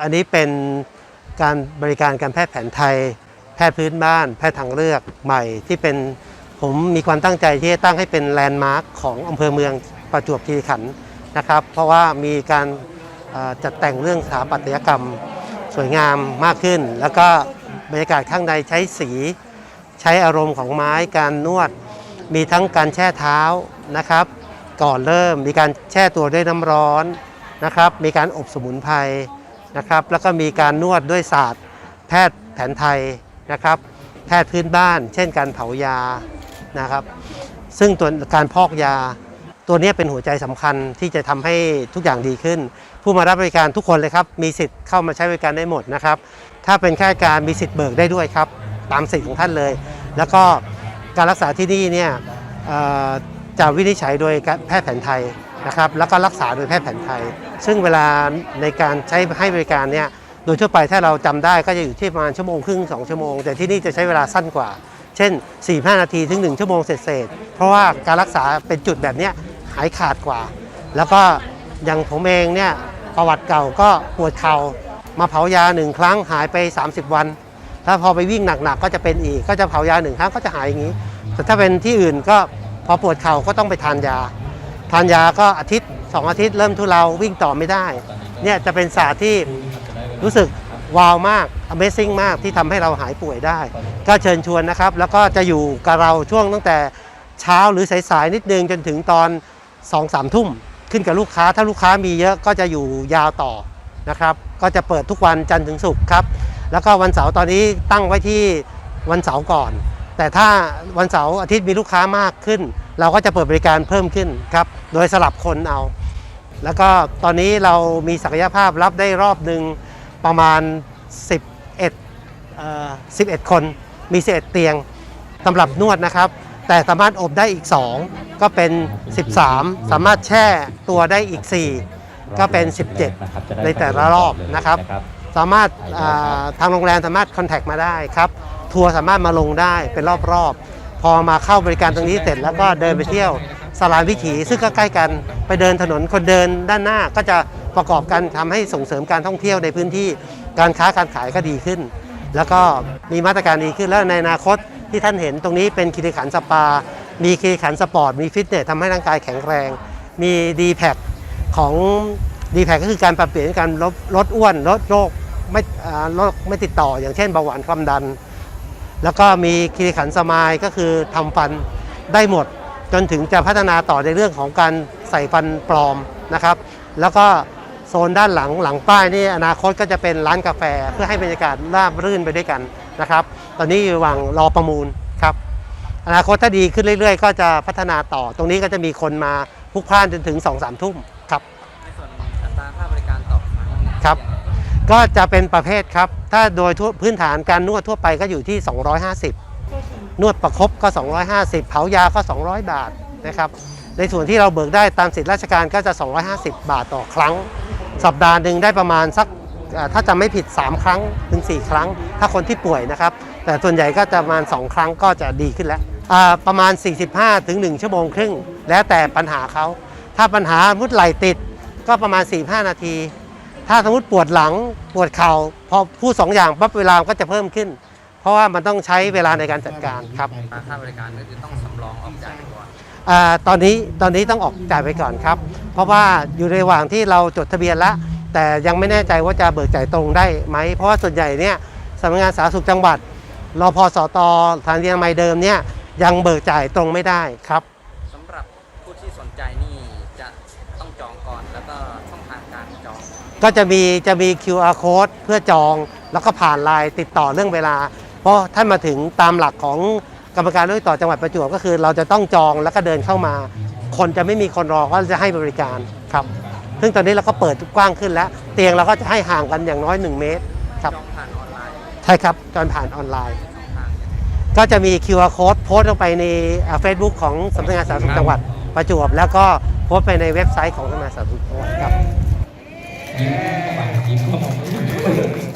อันนี้เป็นการบริการการแพทย์แผนไทย แพทย์พื้นบ้าน แพทย์ทางเลือกใหม่ที่เป็นผมมีความตั้งใจที่จะตั้งให้เป็นแลนด์มาร์คของอำเภอเมืองประจวบคีรีขันธ์นะครับ เพราะว่ามีการจัดแต่งเรื่องสถาปัตยกรรมสวยงามมากขึ้น แล้วก็บรรยากาศข้างในใช้สีใช้อารมณ์ของไม้การนวด มีทั้งการแช่เท้านะครับ ก่อนเริ่มมีการแช่ตัวด้วยน้ำร้อนนะครับ มีการอบสมุนไพร นะครับ แล้วก็มีการนวดด้วยศาสตร์ แพทย์แผนไทยนะครับ แพทย์พื้นบ้าน เช่นการเผายานะครับ ซึ่งตัวการพอกยา ตัวนี้เป็นหัวใจสำคัญที่จะทำให้ทุกอย่างดีขึ้น ผู้มารับบริการทุกคนเลยครับ มีสิทธิ์เข้ามาใช้บริการได้หมดนะครับ ถ้าเป็นข้าราชการมีสิทธิ์เบิกได้ด้วยครับ ตามสิทธิ์ของท่านเลย แล้วก็การรักษาที่นี่เนี่ยจะวินิจฉัยโดยแพทย์แผนไทย นะครับแล้วก็รักษาโดยแพทย์แผนไทย ซึ่งเวลาในการใช้ให้บริการเนี่ยโดยทั่วไปถ้าเราจำได้ก็จะอยู่ที่ประมาณชั่วโมงครึ่ง2ชั่วโมง แต่ที่นี่จะใช้เวลาสั้นกว่า เช่น 4-5 นาทีถึง 1 ชั่วโมงเศษๆเพราะว่าการรักษาเป็นจุดแบบนี้หายขาดกว่า แล้วก็อย่างผมเองเนี่ยประวัติเก่าก็ปวดเข่ามาเผายาหนึ่งครั้งหายไป 30 วัน ถ้าพอไปวิ่งหนักๆก็จะเป็นอีกก็จะเผายาหนึ่งครั้งก็จะหายอย่างนี้ แต่ถ้าเป็นที่อื่นก็พอปวดเข่าก็ต้องไปทานยา ทานยาก็อาทิตย์ 2 อาทิตย์เริ่มทุเลาวิ่งต่อไม่ได้ เนี่ยจะเป็นศาสตร์ที่รู้สึกว้าวมาก Amazing มากที่ทำให้เราหายป่วยได้ ก็เชิญชวนนะครับ แล้วก็จะอยู่กับเราช่วงตั้งแต่เช้าหรือสายๆนิดนึงจนถึงตอน 2 3 ทุ่ม ขึ้นกับลูกค้าถ้าลูกค้ามีเยอะก็จะอยู่ยาวต่อนะครับก็จะเปิดทุกวันจันทร์ถึงศุกร์ครับ แล้วก็วันเสาร์ตอนนี้ตั้งไว้ที่วันเสาร์ก่อน แต่ถ้าวันเสาร์อาทิตย์มีลูกค้ามากขึ้น เราก็จะเปิดบริการเพิ่มขึ้นครับ โดยสลับคนเอา แล้วก็ตอนนี้เรามีศักยภาพรับได้รอบหนึ่งประมาณ 11เอ่อ11 คน มี11เตียงสำหรับนวดนะครับ แต่สามารถอบได้อีก 2 ก็เป็น 13 สามารถแช่ตัวได้อีก 4 ก็เป็น 17 ในแต่ละรอบนะครับ สามารถทางโรงแรมสามารถคอนแทคมาได้ครับ ทัวร์สามารถมาลงได้เป็นรอบๆ พอมาเข้าบริการตรงนี้เสร็จแล้วก็เดินไปเที่ยวสลานวิถี ซึ่งก็ใกล้กันไปเดินถนนคนเดินด้านหน้าก็จะประกอบกันทำให้ส่งเสริมการท่องเที่ยวในพื้นที่การค้าการขายก็ดีขึ้น แล้วก็มีมาตรการดีขึ้นแล้วในอนาคตที่ท่านเห็นตรงนี้เป็นคีรีขันธ์สปา มีคีรีขันธ์สปอร์ตมีฟิตเนสทำให้ร่างกายแข็งแรง มีดีแพคของดีแพคก็คือการปรับเปลี่ยนการลดลดอ้วนลดโรคไม่อ่าโรคไม่ติดต่อ อย่างเช่นเบาหวานความดัน แล้วก็มีคีรีขันธ์สมายก็คือทำฟันได้หมด จนถึงจะพัฒนาต่อในเรื่องของการใส่ฟันปลอมนะครับ แล้วก็โซนด้านหลังหลังป้ายนี่อนาคตก็จะเป็นร้านกาแฟเพื่อให้บรรยากาศราบรื่นไปด้วยกันนะครับ ตอนนี้อยู่ระหว่างรอประมูลครับอนาคตถ้าดีขึ้นเรื่อย ๆ ก็จะพัฒนาต่อ ตรงนี้ก็จะมีคนมาพลุกพล่านจนถึง2อสามทุ่มครับในส่วนอัตราค่าบริการต่อครั้งครับ ก็จะเป็นประเภทครับ ถ้าโดยพื้นฐานการนวดทั่วไปก็อยู่ที่ 250 นวดประครบก็ 250 เผายาก็ 200 บาทนะครับ ในส่วนที่เราเบิกได้ตามสิทธิราชการก็จะ 250 บาทต่อครั้ง สัปดาห์หนึ่งได้ประมาณสักถ้าจะไม่ผิด 3 ครั้งถึง 4 ครั้ง ถ้าคนที่ป่วยนะครับ แต่ส่วนใหญ่ก็จะประมาณ 2 ครั้งก็จะดีขึ้นแล้วประมาณ 45ถึง1ชั่วโมงครึ่ง แล้วแต่ปัญหาเขา ถ้าปัญหามุดไหลติดก็ประมาณ 45 นาที ถ้าสมมติปวดหลังปวดเข่าพอพูดสองอย่างปั๊บเวลามันก็จะเพิ่มขึ้น เพราะว่ามันต้องใช้เวลาในการจัดการครับอัตราค่าบริการก็คือต้องสำรองออกจ่ายก่อนอาตอนนี้ตอนนี้ต้องออกจ่ายไปก่อนครับ เพราะว่าอยู่ในระหว่างที่เราจดทะเบียนแล้วแต่ยังไม่แน่ใจว่าจะเบิกจ่ายตรงได้ไหม เพราะว่าส่วนใหญ่เนี่ยสำนักงานสาธารณสุขจังหวัดรอพอสตสถานที่อนามัยเดิมเนี่ยยังเบิกจ่ายตรงไม่ได้ครับสำหรับผู้ที่สนใจนี่จะต้องจองก่อนแล้วก็ ก็จะมีจะมี QR code เพื่อจอง แล้วก็ผ่านไลน์ติดต่อเรื่องเวลา เพราะท่านมาถึงตามหลักของกรรมการโรคติดต่อจังหวัดประจวบก็คือ เราจะต้องจองแล้วก็เดินเข้ามา คนจะไม่มีคนรอก็จะให้บริการครับ ซึ่งตอนนี้เราก็เปิดกว้างขึ้นแล้ว เตียงเราก็จะให้ห่างกันอย่างน้อย 1 เมตรครับจองผ่านออนไลน์ใช่ครับจอนผ่านออนไลน์ช่องทางก็จะมี QR code โพสต์ลงไปในเฟซบุ๊กของสำนักงานสาธารณสุขจังหวัดประจวบ แล้วก็โพสต์ไปในเว็บไซต์ของสำนักงานสาธารณสุขจังหวัดครับ ยิ้มเข้าไปยิ้มเข้าไป